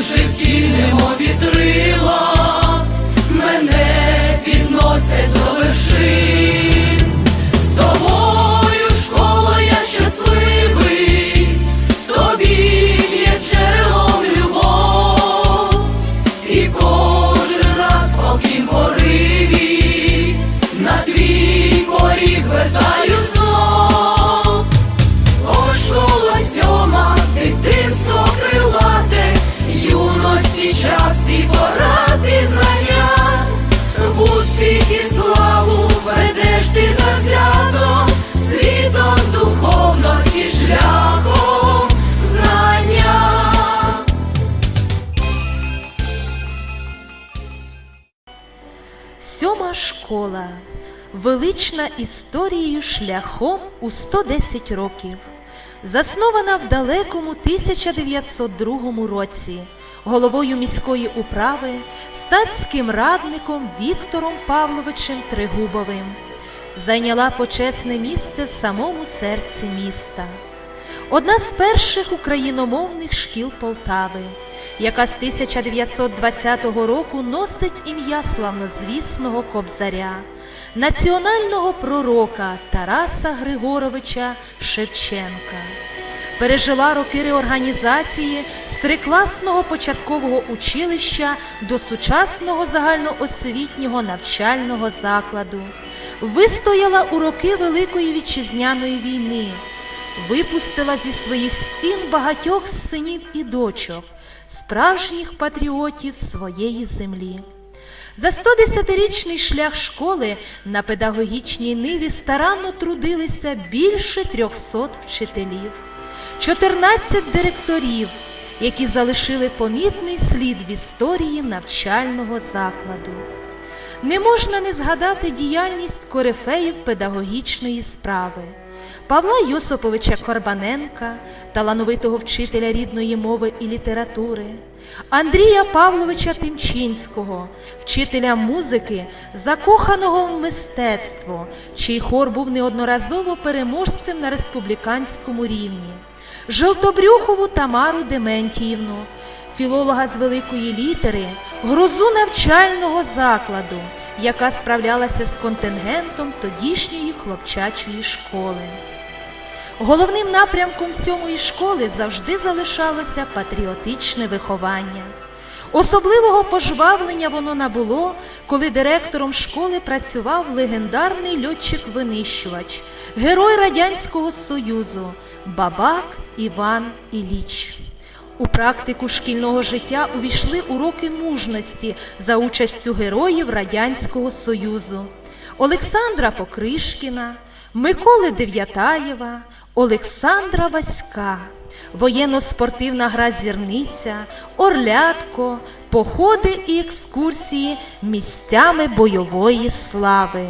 житті немов вітрила, історією шляхом у 110 років. Заснована в далекому 1902 році головою міської управи статським радником Віктором Павловичем Тригубовим. Зайняла почесне місце в самому серці міста. Одна з перших україномовних шкіл Полтави, яка з 1920 року носить ім'я славнозвісного кобзаря, національного пророка Тараса Григоровича Шевченка. Пережила роки реорганізації з трикласного початкового училища до сучасного загальноосвітнього навчального закладу. Вистояла у роки Великої вітчизняної війни випустила зі своїх стін багатьох синів і дочок, справжніх патріотів своєї землі. За 110-річний шлях школи на педагогічній ниві старанно трудилися більше 300 вчителів, 14 директорів, які залишили помітний слід в історії навчального закладу. Не можна не згадати діяльність корифеїв педагогічної справи. Павла Йосиповича Корбаненка, талановитого вчителя рідної мови і літератури, Андрія Павловича Тимчинського, вчителя музики, закоханого в мистецтво, чий хор був неодноразово переможцем на республіканському рівні, Желтобрюхову Тамару Дементіївну, філолога з великої літери, грозу навчального закладу, яка справлялася з контингентом тодішньої хлопчачої школи. Головним напрямком сьомої школи завжди залишалося патріотичне виховання. Особливого пожвавлення воно набуло, коли директором школи працював легендарний льотчик-винищувач, герой Радянського Союзу Бабак Іван Іліч. У практику шкільного життя увійшли уроки мужності за участю героїв Радянського Союзу Олександра Покришкіна, Миколи Дев'ятаєва, Олександра Васька, воєнно-спортивна гра зірниця, орлятко, походи і екскурсії місцями бойової слави.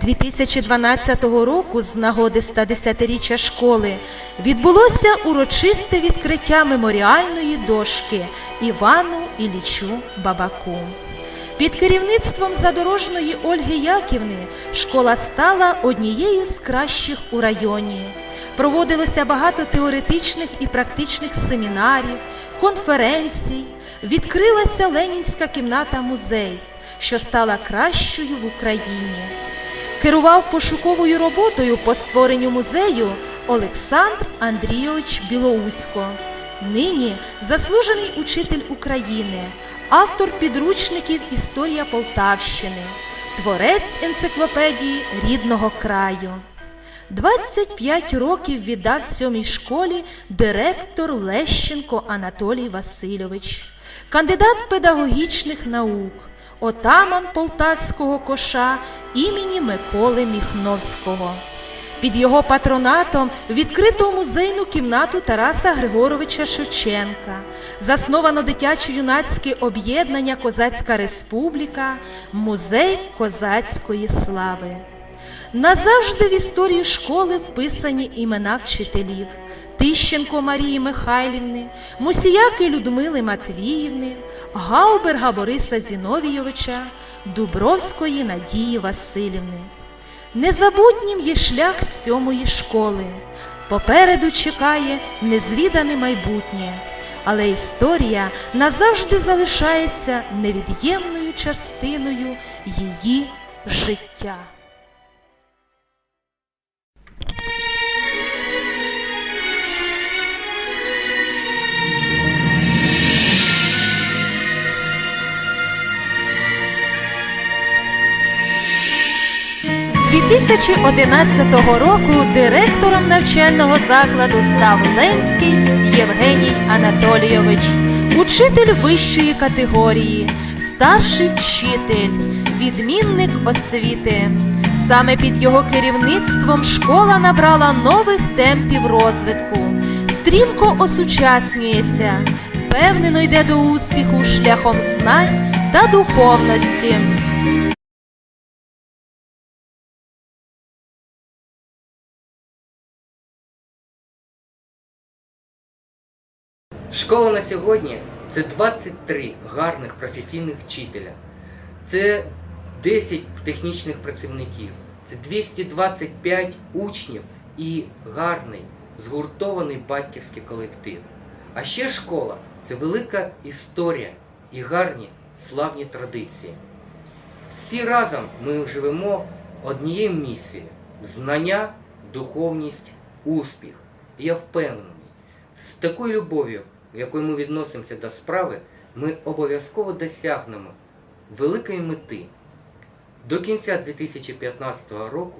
2012 року з нагоди 110-річчя школи відбулося урочисте відкриття меморіальної дошки Івану Іллічу Бабаку. Під керівництвом задорожної Ольги Яківни школа стала однією з кращих у районі. Проводилося багато теоретичних і практичних семінарів, конференцій, відкрилася Ленінська кімната музей, що стала кращою в Україні. Керував пошуковою роботою по створенню музею Олександр Андрійович Білоусько. Нині заслужений учитель України, автор підручників Історія Полтавщини, творець енциклопедії рідного краю. 25 років віддав сьомій школі директор Лещенко Анатолій Васильович, кандидат педагогічних наук, отаман полтавського коша імені Миколи Міхновського. Під його патронатом відкрито музейну кімнату Тараса Григоровича Шевченка, засновано дитячо-юнацьке об'єднання Козацька Республіка, музей козацької слави. Назавжди в історію школи вписані імена вчителів Тищенко Марії Михайлівни, Мусіяки Людмили Матвіївни, Гауберга Бориса Зіновійовича, Дубровської Надії Васильівни. Незабутнім є шлях сьомої школи. Попереду чекає незвідане майбутнє. але історія назавжди залишається невід'ємною частиною її життя. 2011 року директором навчального закладу став Ленський Євгеній Анатолійович, учитель вищої категорії, старший вчитель, відмінник освіти. Саме під його керівництвом школа набрала нових темпів розвитку, стрімко осучаснюється, впевнено йде до успіху шляхом знань та духовності. Школа на сьогодні це 23 гарних професійних вчителя, це 10 технічних працівників, це 225 учнів і гарний згуртований батьківський колектив. А ще школа це велика історія і гарні славні традиції. Всі разом ми живемо однією місією знання, духовність, успіх. І я впевнений, з такою любов'ю, якою ми відносимося до справи, ми обов'язково досягнемо великої мети. До кінця 2015 року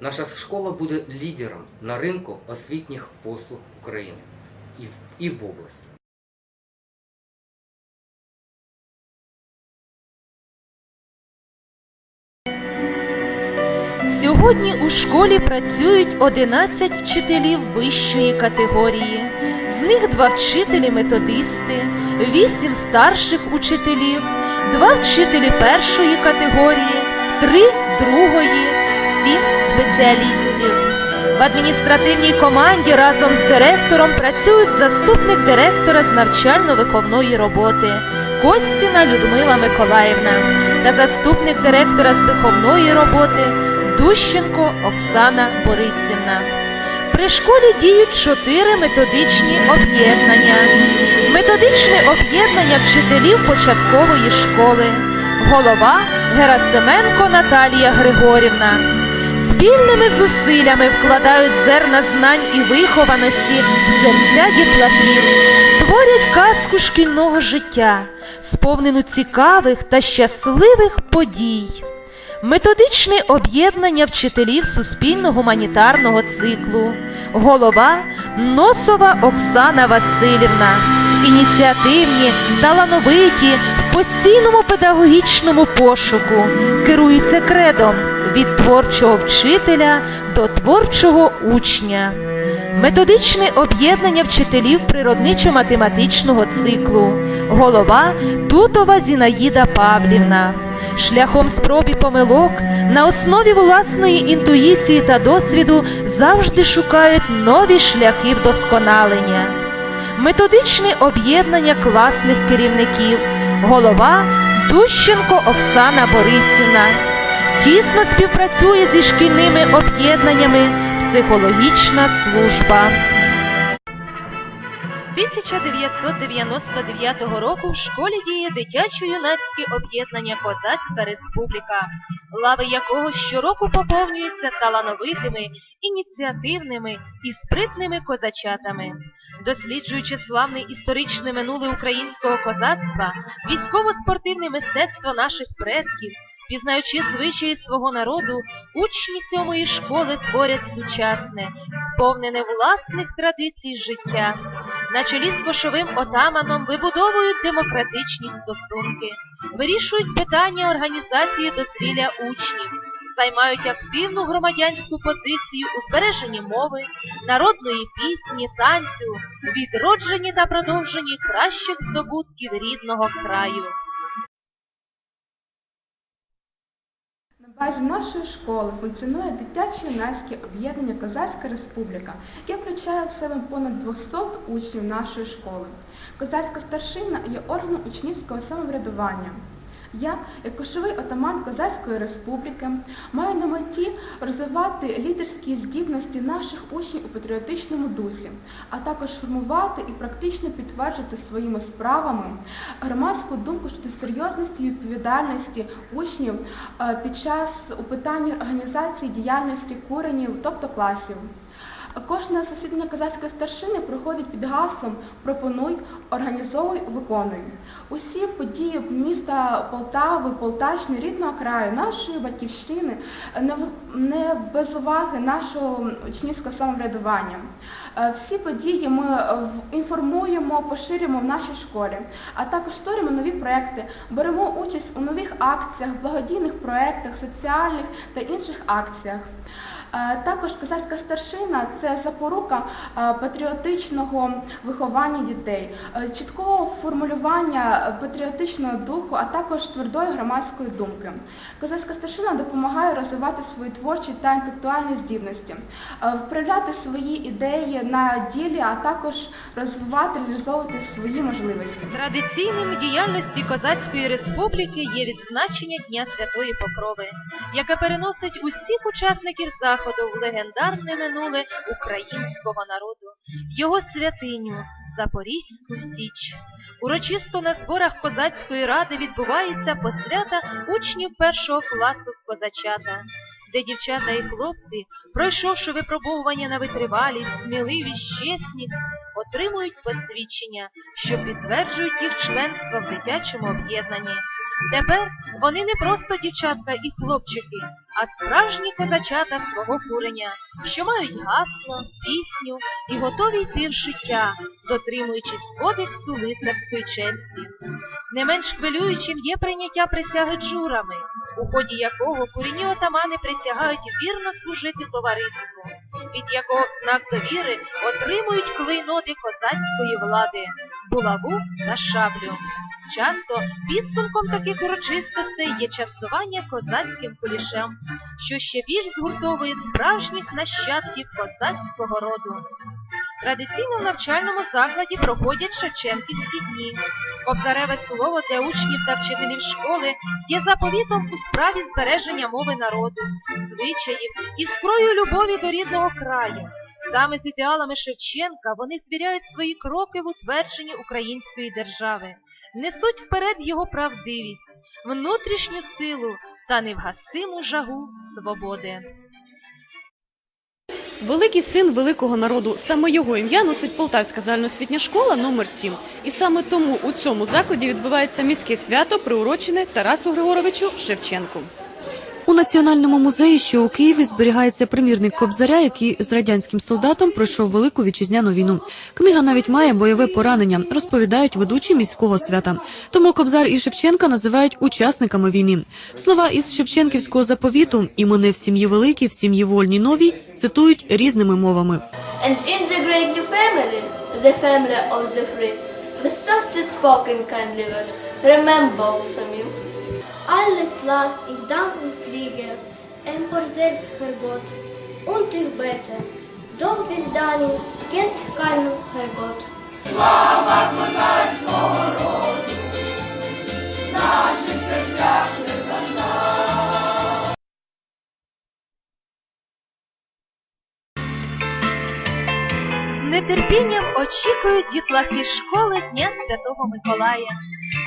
наша школа буде лідером на ринку освітніх послуг України і в області. Сьогодні у школі працюють 11 вчителів вищої категорії. Них два вчителі-методисти, 8 старших учителів, два вчителі першої категорії, три другої, 7 спеціалістів. В адміністративній команді разом з директором працюють заступник директора з навчально-виховної роботи Костіна Людмила Миколаївна та заступник директора з виховної роботи Дущенко Оксана Борисівна. При школі діють чотири методичні об'єднання. Методичне об'єднання вчителів початкової школи. Голова Герасименко Наталія Григорівна. Спільними зусиллями вкладають зерна знань і вихованості в серця дітлахів, творять казку шкільного життя, сповнену цікавих та щасливих подій. Методичне об'єднання вчителів суспільно-гуманітарного циклу. Голова Носова Оксана Васильівна. Ініціативні, талановиті, в постійному педагогічному пошуку. Керуються кредом від творчого вчителя до творчого учня. Методичне об'єднання вчителів природничо-математичного циклу. Голова Тутова Зінаїда Павлівна. Шляхом спроб і помилок на основі власної інтуїції та досвіду завжди шукають нові шляхи вдосконалення. Методичне об'єднання класних керівників. Голова Дущенко Оксана Борисівна. Тісно співпрацює зі шкільними об'єднаннями психологічна служба. З 1999 року в школі діє дитячо-юнацьке об'єднання Козацька Республіка, лави якого щороку поповнюються талановитими, ініціативними і спритними козачатами. Досліджуючи славне історичне минуле українського козацтва, військово-спортивне мистецтво наших предків, пізнаючи звичаї свого народу, учні сьомої школи творять сучасне, сповнене власних традицій життя. На чолі з кошовим отаманом вибудовують демократичні стосунки, вирішують питання організації дозвілля учнів, займають активну громадянську позицію у збереженні мови, народної пісні, танцю, відродженні та продовженні кращих здобутків рідного краю. Базі нашої школи функціонує дитяче юнацьке об'єднання Козацька Республіка, яке включає в себе понад 200 учнів нашої школи. Козацька старшина є органом учнівського самоврядування. Я, як кошовий отаман Козацької республіки, маю на меті розвивати лідерські здібності наших учнів у патріотичному дусі, а також формувати і практично підтверджувати своїми справами громадську думку щодо серйозності і відповідальності учнів е, під час у питанні організації діяльності куренів, тобто класів. Кожне засідання козацької старшини проходить під гаслом Пропонуй, організовуй, виконуй. Усі події міста Полтави, Полтавщини, рідного краю, нашої батьківщини, не, без уваги нашого учнівського самоврядування. Е, Всі події ми інформуємо, поширюємо в нашій школі, а також створюємо нові проекти, беремо участь у нових акціях, благодійних проектах, соціальних та інших акціях. Також козацька старшина це запорука патріотичного виховання дітей, чіткого формулювання патріотичного духу, а також твердої громадської думки. Козацька старшина допомагає розвивати свої творчі та інтелектуальні здібності, вправляти свої ідеї на ділі, а також розвивати, реалізовувати свої можливості. Традиційним в діяльності Козацької республіки є відзначення Дня Святої Покрови, яке переносить усіх учасників заходу в легендарне минуле українського народу, його святиню Запорізьку Січ. Урочисто на зборах Козацької ради відбувається посвята учнів першого класу козачата, де дівчата і хлопці, пройшовши випробовування на витривалість, сміливість, чесність, отримують посвідчення, що підтверджують їх членство в дитячому об'єднанні. Тепер вони не просто дівчатка і хлопчики, а справжні козачата свого куреня, що мають гасло, пісню і готові йти в життя, дотримуючись кодексу лицарської честі. Не менш хвилюючим є прийняття присяги джурами, у ході якого курінні отамани присягають вірно служити товариству, від якого в знак довіри отримують клейноти козацької влади, булаву та шаблю. Часто підсумком таких урочистостей є частування козацьким кулішем, що ще більш згуртовує справжніх нащадків козацького роду. Традиційно в навчальному закладі проходять Шевченківські дні. Кобзареве слово для учнів та вчителів школи є заповітом у справі збереження мови народу, звичаїв, іскрою любові до рідного краю. Саме з ідеалами Шевченка вони звіряють свої кроки в утвердженні української держави, несуть вперед його правдивість, внутрішню силу та невгасиму жагу свободи. Великий син великого народу. Саме його ім'я носить Полтавська загальноосвітня школа номер 7. І саме тому у цьому закладі відбувається міське свято, приурочене Тарасу Григоровичу Шевченку. У Національному музеї, що у Києві, зберігається примірник Кобзаря, який з радянським солдатом пройшов велику вітчизняну війну. Книга навіть має бойове поранення, розповідають ведучі міського свята. Тому Кобзар і Шевченка називають учасниками війни. Слова із Шевченківського заповіту «І мене в сім'ї великій, в сім'ї вольній новій» цитують різними мовами. And in the great new family, the family of the free, the softest spoken kindly word, remember also me. Alles las ich Dank und Fliege, empor selbst Herrgott, und ich bete, doch bis dahin kennt keinen Herrgott. З нетерпінням очікують дітлахи школи Дня Святого Миколая,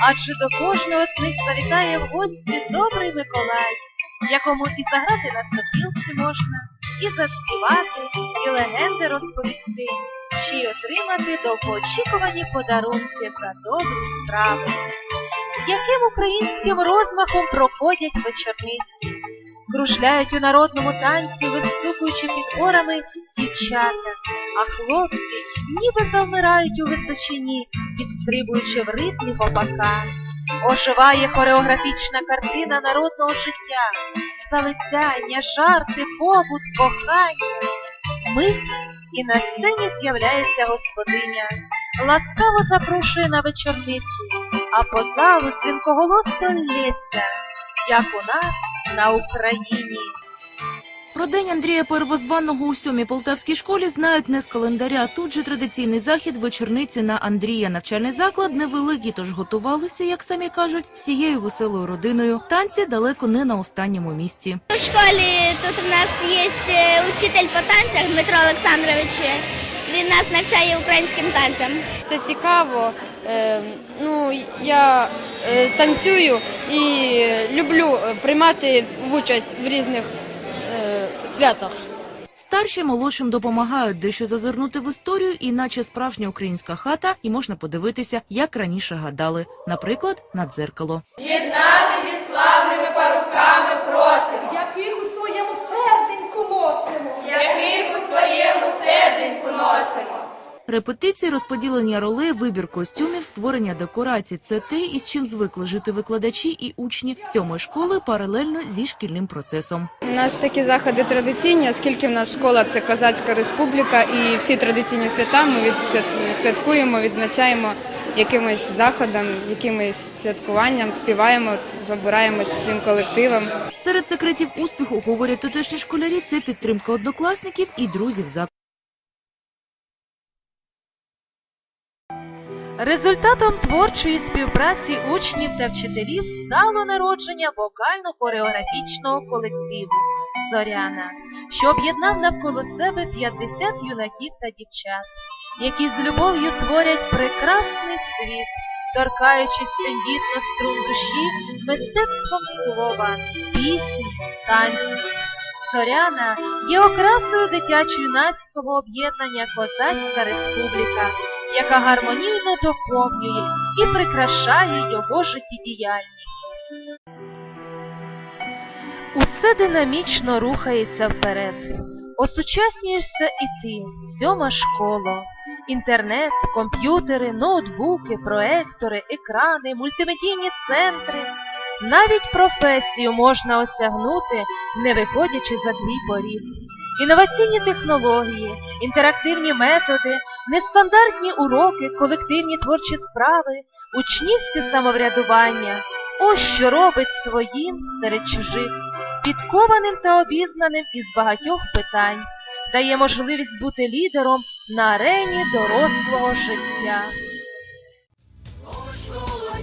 адже до кожного з них завітає в гості добрий Миколай, якому і заграти на сопілці можна, і заспівати, і легенди розповісти, ще й отримати довгоочікувані подарунки за добрі справи. З яким українським розмахом проходять вечорниці, кружляють у народному танці, вистукуючи підборами дівчата, а хлопці ніби завмирають у височині, підстрибуючи в ритмі гопака. Оживає хореографічна картина народного життя, залицяння, жарти, побут, кохання. Мить і на сцені з'являється господиня, ласкаво запрошує на вечорницю, а по залу дзвінкоголосо лється, як у нас на Україні. Про день Андрія Первозваного у сьомій полтавській школі знають не з календаря. Тут же традиційний захід вечорниці на Андрія. Навчальний заклад невеликий, тож готувалися, як самі кажуть, всією веселою родиною. Танці далеко не на останньому місці. В школі тут у нас є е, учитель по танцях Дмитро Олександрович. Він нас навчає українським танцям. Це цікаво. Е, ну, я е, танцюю і люблю е, приймати в участь в різних е, святах. Старші молодшим допомагають дещо зазирнути в історію, іначе справжня українська хата, і можна подивитися, як раніше гадали, наприклад, на дзеркало. Яких Репетиції, розподілення ролей, вибір костюмів, створення декорацій це те, із чим звикли жити викладачі і учні сьомої школи паралельно зі шкільним процесом. У нас такі заходи традиційні, оскільки в нас школа це козацька республіка, і всі традиційні свята ми відсвят- святкуємо, відзначаємо якимось заходом, якимось святкуванням, співаємо, забираємося цим колективом. Серед секретів успіху говорять тутешні школярі. Це підтримка однокласників і друзів закладу. Результатом творчої співпраці учнів та вчителів стало народження вокально-хореографічного колективу Зоряна, що об'єднав навколо себе 50 юнаків та дівчат, які з любов'ю творять прекрасний світ, торкаючись тендітно струн душі мистецтвом слова, пісні, танців. Зоряна є окрасою дитячо-юнацького об'єднання Козацька Республіка, яка гармонійно доповнює і прикрашає його життєдіяльність. Усе динамічно рухається вперед. Осучаснюєшся і ти, сьома школа. Інтернет, комп'ютери, ноутбуки, проектори, екрани, мультимедійні центри. Навіть професію можна осягнути, не виходячи за твій поріг. Інноваційні технології, інтерактивні методи, нестандартні уроки, колективні творчі справи, учнівське самоврядування ось що робить своїм серед чужих, підкованим та обізнаним із багатьох питань, дає можливість бути лідером на арені дорослого життя.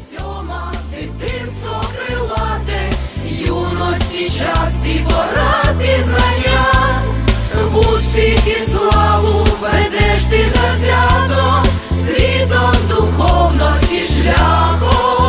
Сьома, дитинство крилате, юності час і пора пізнання в успіх і славу ведеш ти завзято, світом духовності шляхом.